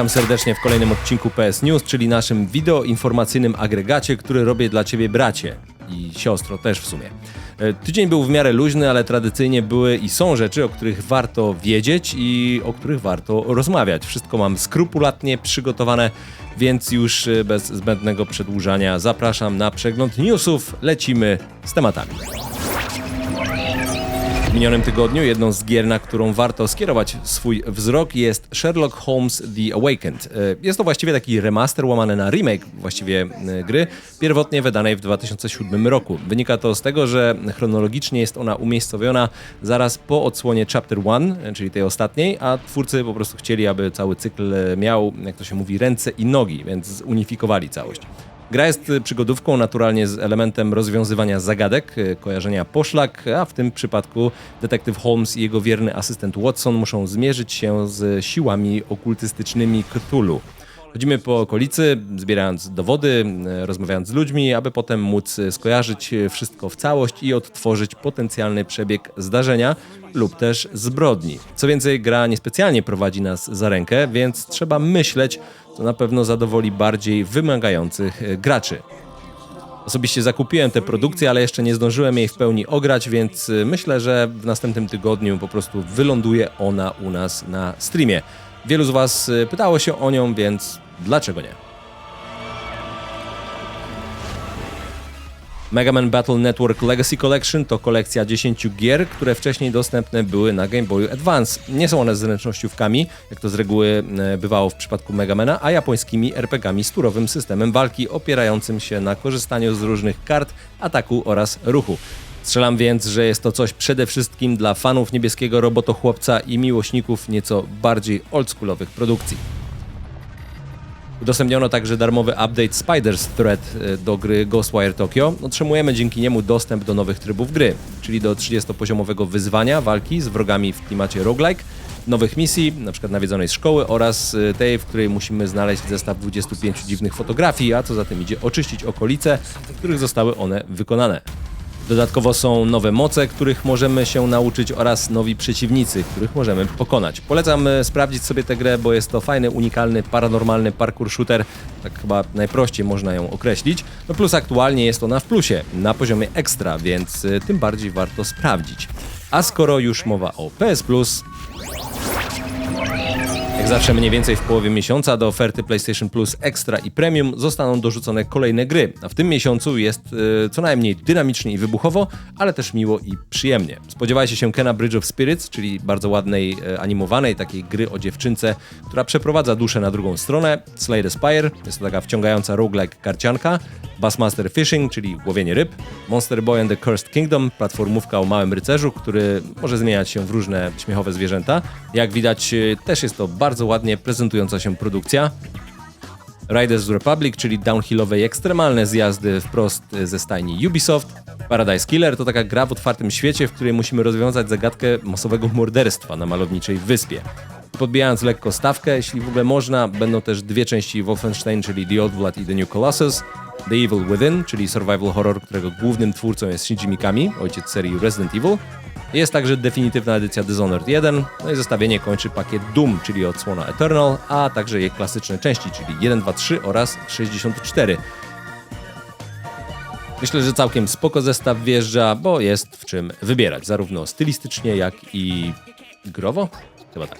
Witam serdecznie w kolejnym odcinku PS News, czyli naszym wideo informacyjnym agregacie, który robię dla Ciebie bracie i siostro też w sumie. E, Tydzień był w miarę luźny, ale tradycyjnie były i są rzeczy, o których warto wiedzieć i o których warto rozmawiać. Wszystko mam skrupulatnie przygotowane, więc już e, bez zbędnego przedłużania zapraszam na przegląd newsów. Lecimy z tematami. W minionym tygodniu jedną z gier, na którą warto skierować swój wzrok jest Sherlock Holmes The Awakened. E, Jest to właściwie taki remaster łamany na remake właściwie e, gry, pierwotnie wydanej w 2007 roku. Wynika to z tego, że chronologicznie jest ona umiejscowiona zaraz po odsłonie Chapter 1, e, czyli tej ostatniej, a twórcy po prostu chcieli, aby cały cykl miał, jak to się mówi, ręce i nogi, więc zunifikowali całość. Gra jest przygodówką naturalnie z elementem rozwiązywania zagadek, y, kojarzenia poszlak, a w tym przypadku detektyw Holmes i jego wierny asystent Watson muszą zmierzyć się z siłami okultystycznymi Cthulhu. Chodzimy po okolicy, zbierając dowody, y, rozmawiając z ludźmi, aby potem móc skojarzyć wszystko w całość i odtworzyć potencjalny przebieg zdarzenia lub też zbrodni. Co więcej, gra niespecjalnie prowadzi nas za rękę, więc trzeba myśleć, co na pewno zadowoli bardziej wymagających y, graczy. Osobiście zakupiłem tę produkcję, ale jeszcze nie zdążyłem jej w pełni ograć, więc y, myślę, że w następnym tygodniu po prostu wyląduje ona u nas na streamie. Wielu z Was y, pytało się o nią, więc dlaczego nie? Mega Man Battle Network Legacy Collection to kolekcja 10 gier, które wcześniej dostępne były na Game Boy Advance. Nie są one zręcznościówkami, jak to z reguły e, bywało w przypadku Megamana, a japońskimi RPGami z turowym systemem walki opierającym się na korzystaniu z różnych kart, ataku oraz ruchu. Strzelam więc, że jest to coś przede wszystkim dla fanów niebieskiego robotochłopca i miłośników nieco bardziej oldschoolowych produkcji. Udostępniono także darmowy update Spider's Thread e, do gry Ghostwire Tokyo. Otrzymujemy dzięki niemu dostęp do nowych trybów gry, czyli do 30-poziomowego wyzwania walki z wrogami w klimacie roguelike, nowych misji, np. nawiedzonej szkoły oraz e, tej, w której musimy znaleźć zestaw 25 dziwnych fotografii, a co za tym idzie oczyścić okolice, w których zostały one wykonane. Dodatkowo są nowe moce, których możemy się nauczyć oraz nowi przeciwnicy, których możemy pokonać. Polecam e, sprawdzić sobie tę grę, bo jest to fajny, unikalny, paranormalny parkour shooter. Tak chyba najprościej można ją określić. No plus aktualnie jest ona w plusie, na poziomie ekstra, więc e, tym bardziej warto sprawdzić. A skoro już mowa o PS Plus, jak zawsze mniej więcej w połowie miesiąca do oferty PlayStation Plus Extra i Premium zostaną dorzucone kolejne gry, a w tym miesiącu jest e, co najmniej dynamicznie i wybuchowo, ale też miło i przyjemnie. Spodziewajcie się Kena Bridge of Spirits, czyli bardzo ładnej, e, animowanej takiej gry o dziewczynce, która przeprowadza duszę na drugą stronę, Slay the Spire, jest to taka wciągająca roguelike karcianka, Bassmaster Fishing, czyli łowienie ryb, Monster Boy and the Cursed Kingdom, platformówka o małym rycerzu, który może zmieniać się w różne śmiechowe zwierzęta. Jak widać, e, też jest to bardzo ładnie prezentująca się produkcja. Riders Republic, czyli downhillowe i ekstremalne zjazdy wprost ze stajni Ubisoft. Paradise Killer to taka gra w otwartym świecie, w której musimy rozwiązać zagadkę masowego morderstwa na malowniczej wyspie. Podbijając lekko stawkę, jeśli w ogóle można, będą też dwie części Wolfenstein, czyli The Old Blood i The New Colossus, The Evil Within, czyli survival horror, którego głównym twórcą jest Shinji Mikami, ojciec serii Resident Evil. Jest także definitywna edycja Dishonored 1, no i zestawienie kończy pakiet Doom, czyli odsłona Eternal, a także jej klasyczne części, czyli 1, 2, 3 oraz 64. Myślę, że całkiem spoko zestaw wjeżdża, bo jest w czym wybierać, zarówno stylistycznie, jak i growo. Chyba tak.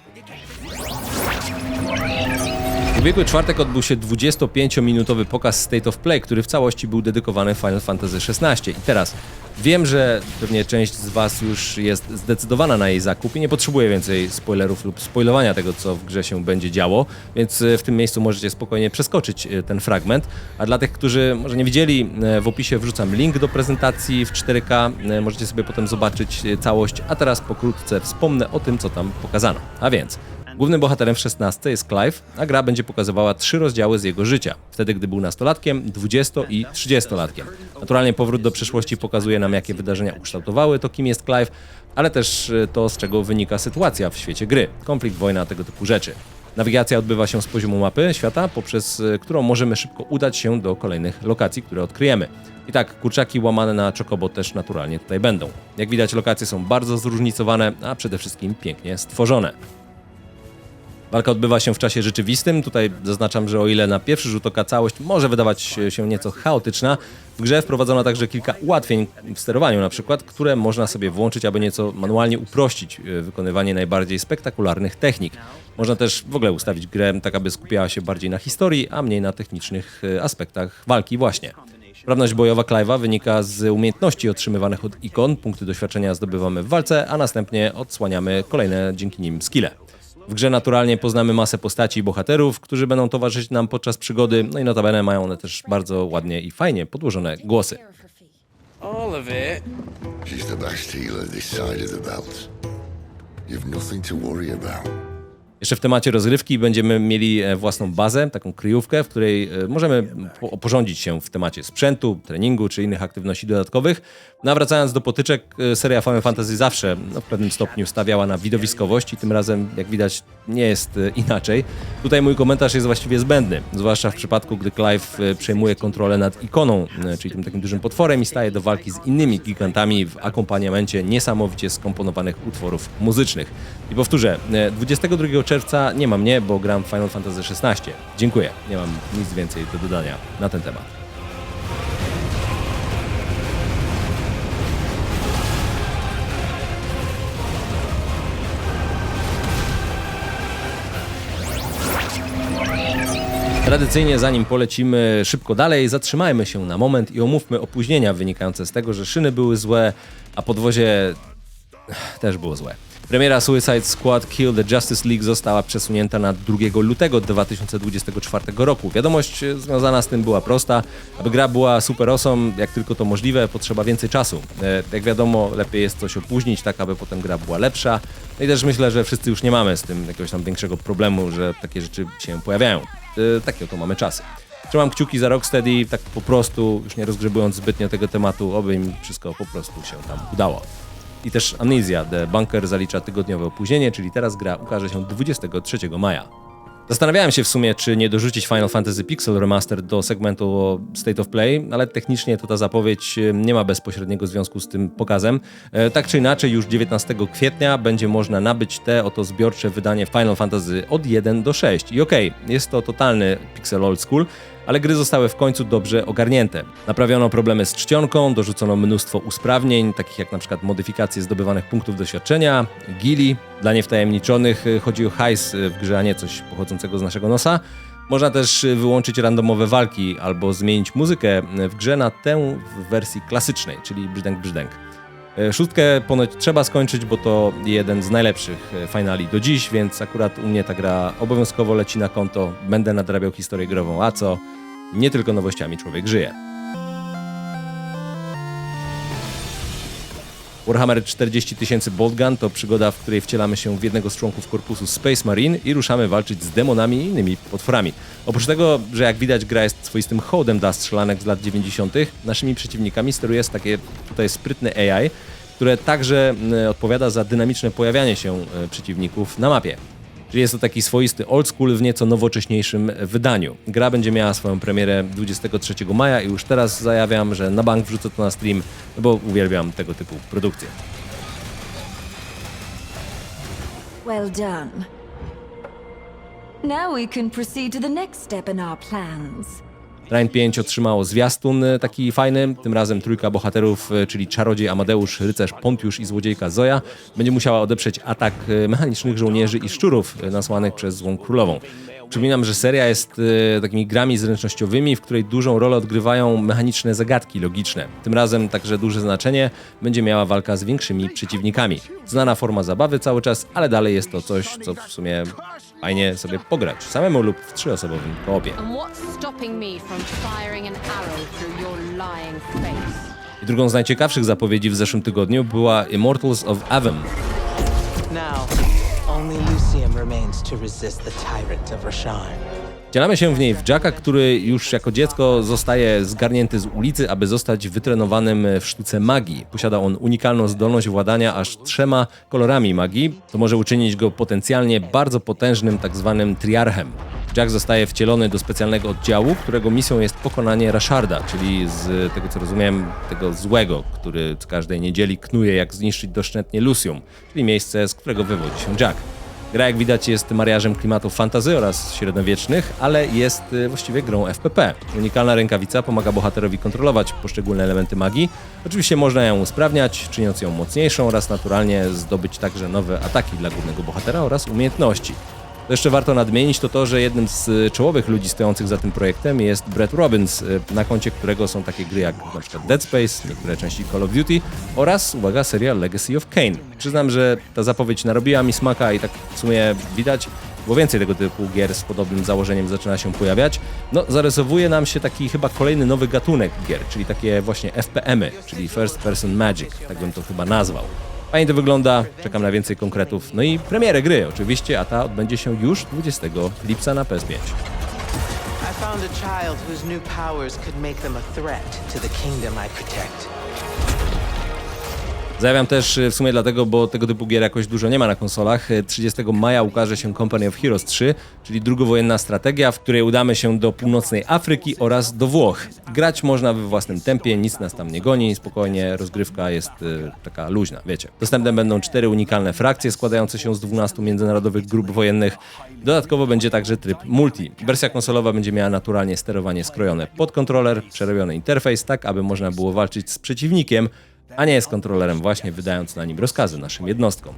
W ubiegły czwartek odbył się 25-minutowy pokaz State of Play, który w całości był dedykowany Final Fantasy XVI. I teraz wiem, że pewnie część z Was już jest zdecydowana na jej zakup i nie potrzebuje więcej spoilerów lub spoilowania tego, co w grze się będzie działo, więc e, w tym miejscu możecie spokojnie przeskoczyć e, ten fragment. A dla tych, którzy może nie widzieli, e, w opisie wrzucam link do prezentacji w 4K. E, Możecie sobie potem zobaczyć całość, a teraz pokrótce wspomnę o tym, co tam pokazano. A więc Głównym bohaterem w 16 jest Clive, a gra będzie pokazywała trzy rozdziały z jego życia. Wtedy, gdy był nastolatkiem, 20 i 30-latkiem. Naturalnie powrót do przeszłości pokazuje nam, jakie wydarzenia ukształtowały to, kim jest Clive, ale też e, to, z czego wynika sytuacja w świecie gry. Konflikt, wojna, tego typu rzeczy. Nawigacja odbywa się z poziomu mapy świata, poprzez e, którą możemy szybko udać się do kolejnych lokacji, które odkryjemy. I tak, kurczaki łamane na Chocobo też naturalnie tutaj będą. Jak widać, lokacje są bardzo zróżnicowane, a przede wszystkim pięknie stworzone. Walka odbywa się w czasie rzeczywistym. Tutaj zaznaczam, że o ile na pierwszy rzut oka całość może wydawać się nieco chaotyczna, w grze wprowadzono także kilka ułatwień w sterowaniu na przykład, które można sobie włączyć, aby nieco manualnie uprościć e, wykonywanie najbardziej spektakularnych technik. Można też w ogóle ustawić grę tak, aby skupiała się bardziej na historii, a mniej na technicznych e, aspektach walki właśnie. Sprawność bojowa Clive'a wynika z umiejętności otrzymywanych od ikon, punkty doświadczenia zdobywamy w walce, a następnie odsłaniamy kolejne dzięki nim skille. W grze naturalnie poznamy masę postaci i bohaterów, którzy będą towarzyszyć nam podczas przygody, no i notabene mają one też bardzo ładnie i fajnie podłożone głosy. All of it. She's the best healer this side of the belt. You've nothing to worry about. Jeszcze w temacie rozgrywki będziemy mieli e, własną bazę, taką kryjówkę, w której e, możemy po- porządzić się w temacie sprzętu, treningu czy innych aktywności dodatkowych. No a wracając do potyczek, e, seria Final Fantasy zawsze no, w pewnym stopniu stawiała na widowiskowość i tym razem, jak widać, nie jest inaczej. Tutaj mój komentarz jest właściwie zbędny, zwłaszcza w przypadku, gdy Clive przejmuje kontrolę nad ikoną, czyli tym takim dużym potworem i staje do walki z innymi gigantami w akompaniamencie niesamowicie skomponowanych utworów muzycznych. I powtórzę, e, 22 czerwca nie ma mnie, bo gram Final Fantasy XVI. Dziękuję, nie mam nic więcej do dodania na ten temat. Tradycyjnie, zanim polecimy szybko dalej, zatrzymajmy się na moment i omówmy opóźnienia wynikające z tego, że szyny były złe, a podwozie też było złe. Premiera Suicide Squad Kill the Justice League została przesunięta na 2 lutego 2024 roku. Wiadomość e, związana z tym była prosta. Aby gra była super awesome, jak tylko to możliwe, potrzeba więcej czasu. E, Jak wiadomo, lepiej jest coś opóźnić, tak aby potem gra była lepsza. No i też myślę, że wszyscy już nie mamy z tym jakiegoś tam większego problemu, że takie rzeczy się pojawiają. E, Takie oto mamy czasy. Trzymam kciuki za Rocksteady, tak po prostu, już nie rozgrzebując zbytnio tego tematu, oby im wszystko po prostu się tam udało. I też Amnesia The Bunker zalicza tygodniowe opóźnienie, czyli teraz gra ukaże się 23 maja. Zastanawiałem się w sumie, czy nie dorzucić Final Fantasy Pixel Remaster do segmentu o State of Play, ale technicznie to ta zapowiedź e, nie ma bezpośredniego związku z tym pokazem. E, Tak czy inaczej, już 19 kwietnia będzie można nabyć te oto zbiorcze wydanie Final Fantasy od 1 do 6. I okej, jest to totalny pixel old school, ale gry zostały w końcu dobrze ogarnięte. Naprawiono problemy z czcionką, dorzucono mnóstwo usprawnień, takich jak na przykład modyfikacje zdobywanych punktów doświadczenia, gili. Dla niewtajemniczonych chodzi o hajs w grze, a nie coś pochodzącego z naszego nosa. Można też wyłączyć randomowe walki albo zmienić muzykę w grze na tę w wersji klasycznej, czyli brzdęk brzdęk. E, Szóstkę ponoć trzeba skończyć, bo to jeden z najlepszych e, finali do dziś, więc akurat u mnie ta gra obowiązkowo leci na konto. Będę nadrabiał historię grową, a co? Nie tylko nowościami człowiek żyje. Warhammer 40 tysięcy Boltgun to przygoda, w której wcielamy się w jednego z członków korpusu Space Marine i ruszamy walczyć z demonami i innymi potworami. Oprócz tego, że jak widać gra jest swoistym hołdem dla strzelanek z lat 90., naszymi przeciwnikami steruje takie tutaj sprytne AI, które także mm, odpowiada za dynamiczne pojawianie się e, przeciwników na mapie. Czyli jest to taki swoisty old school w nieco nowocześniejszym wydaniu. Gra będzie miała swoją premierę 23 maja i już teraz zajawiam, że na bank wrzucę to na stream, no bo uwielbiam tego typu produkcje. Well done. Now we can proceed to the next step in our plans. Train 5 otrzymało zwiastun e, taki fajny, tym razem trójka bohaterów, e, czyli czarodziej Amadeusz, rycerz Pontiusz i złodziejka Zoja, będzie musiała odeprzeć atak e, mechanicznych żołnierzy i szczurów nasłanych przez złą królową. Przypominam, że seria jest e, takimi grami zręcznościowymi, w której dużą rolę odgrywają mechaniczne zagadki logiczne. Tym razem także duże znaczenie będzie miała walka z większymi przeciwnikami. Znana forma zabawy cały czas, ale dalej jest to coś, co w sumie fajnie sobie pograć samemu lub w trzyosobowym koopie. I drugą z najciekawszych zapowiedzi w zeszłym tygodniu była Immortals of Avem. Now, only Lucium remains to resist the tyrant of Rasharn. Wcielamy się w niej w Jacka, który już jako dziecko zostaje zgarnięty z ulicy, aby zostać wytrenowanym w sztuce magii. Posiada on unikalną zdolność władania aż trzema kolorami magii, co może uczynić go potencjalnie bardzo potężnym tak zwanym triarchem. Jack zostaje wcielony do specjalnego oddziału, którego misją jest pokonanie Rasharda, czyli z tego co rozumiem, tego złego, który z każdej niedzieli knuje jak zniszczyć doszczętnie Lucium, czyli miejsce, z którego wywodzi się Jack. Gra, jak widać, jest mariażem klimatów fantazy oraz średniowiecznych, ale jest y, właściwie grą FPP. Unikalna rękawica pomaga bohaterowi kontrolować poszczególne elementy magii. Oczywiście można ją usprawniać, czyniąc ją mocniejszą oraz naturalnie zdobyć także nowe ataki dla głównego bohatera oraz umiejętności. To jeszcze warto nadmienić to to, że jednym z y, czołowych ludzi stojących za tym projektem jest Brett Robbins, y, na koncie którego są takie gry jak przykład Dead Space, niektóre części Call of Duty oraz, uwaga, seria Legacy of Kain. Przyznam, że ta zapowiedź narobiła mi smaka i tak w sumie widać, bo więcej tego typu gier z podobnym założeniem zaczyna się pojawiać. No, zarysowuje nam się taki chyba kolejny nowy gatunek gier, czyli takie właśnie FPM-y, czyli First Person Magic, tak bym to chyba nazwał. Fajnie to wygląda, czekam na więcej konkretów. No i premierę gry oczywiście, a ta odbędzie się już 20 lipca na PS5. I found a child whose new powers could make them a threat to the kingdom I protect. Zajawiam też y, w sumie dlatego, bo tego typu gier jakoś dużo nie ma na konsolach. Y, 30 maja ukaże się Company of Heroes 3, czyli drugowojenna strategia, w której udamy się do północnej Afryki oraz do Włoch. Grać można we własnym tempie, nic nas tam nie goni, spokojnie, rozgrywka jest y, taka luźna, wiecie. Dostępne będą cztery unikalne frakcje składające się z 12 międzynarodowych grup wojennych. Dodatkowo będzie także tryb multi. Wersja konsolowa będzie miała naturalnie sterowanie skrojone pod kontroler, przerobiony interfejs, tak aby można było walczyć z przeciwnikiem, a nie z kontrolerem właśnie wydając na nim rozkazy naszym jednostkom.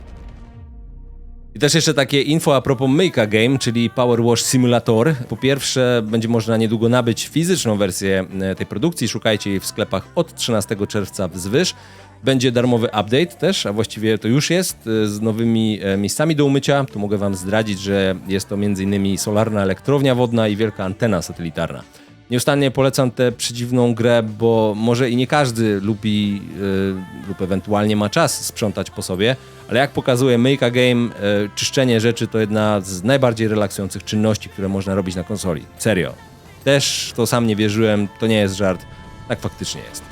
I też jeszcze takie info a propos Make a Game, czyli Power Wash Simulator. Po pierwsze, będzie można niedługo nabyć fizyczną wersję e, tej produkcji. Szukajcie jej w sklepach od 13 czerwca wzwyż. Będzie darmowy update też, a właściwie to już jest, e, z nowymi e, miejscami do umycia. Tu mogę Wam zdradzić, że jest to m.in. solarna elektrownia wodna i wielka antena satelitarna. Nieustannie polecam tę przedziwną grę, bo może i nie każdy lubi yy, lub ewentualnie ma czas sprzątać po sobie, ale jak pokazuje Make a Game, yy, czyszczenie rzeczy to jedna z najbardziej relaksujących czynności, które można robić na konsoli. Serio. Też to sam nie wierzyłem, to nie jest żart, tak faktycznie jest.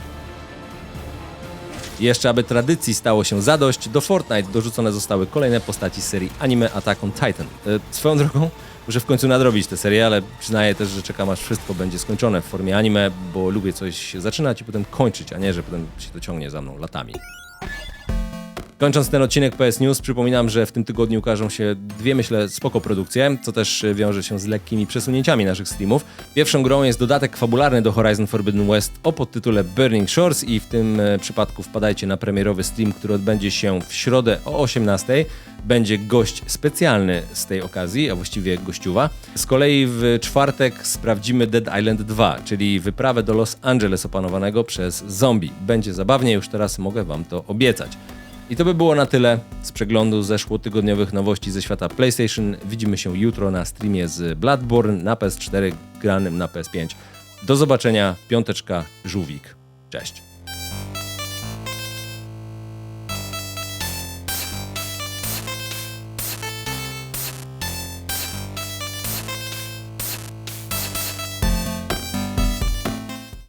Jeszcze, aby tradycji stało się zadość, do Fortnite dorzucone zostały kolejne postaci serii anime Attack on Titan. E, swoją drogą, muszę w końcu nadrobić tę serię, ale przyznaję też, że czekam aż wszystko będzie skończone w formie anime, bo lubię coś zaczynać i potem kończyć, a nie, że potem się to ciągnie za mną latami. Kończąc ten odcinek PS News, przypominam, że w tym tygodniu ukażą się dwie, myślę, spoko produkcje, co też e, wiąże się z lekkimi przesunięciami naszych streamów. Pierwszą grą jest dodatek fabularny do Horizon Forbidden West o podtytule Burning Shores i w tym e, przypadku wpadajcie na premierowy stream, który odbędzie się w środę o 18. Będzie gość specjalny z tej okazji, a właściwie gościuwa. Z kolei w czwartek sprawdzimy Dead Island 2, czyli wyprawę do Los Angeles opanowanego przez zombie. Będzie zabawnie, już teraz mogę wam to obiecać. I to by było na tyle z przeglądu zeszłotygodniowych nowości ze świata PlayStation. Widzimy się jutro na streamie z Bloodborne na PS4 granym na PS5. Do zobaczenia, piąteczka, żółwik. Cześć.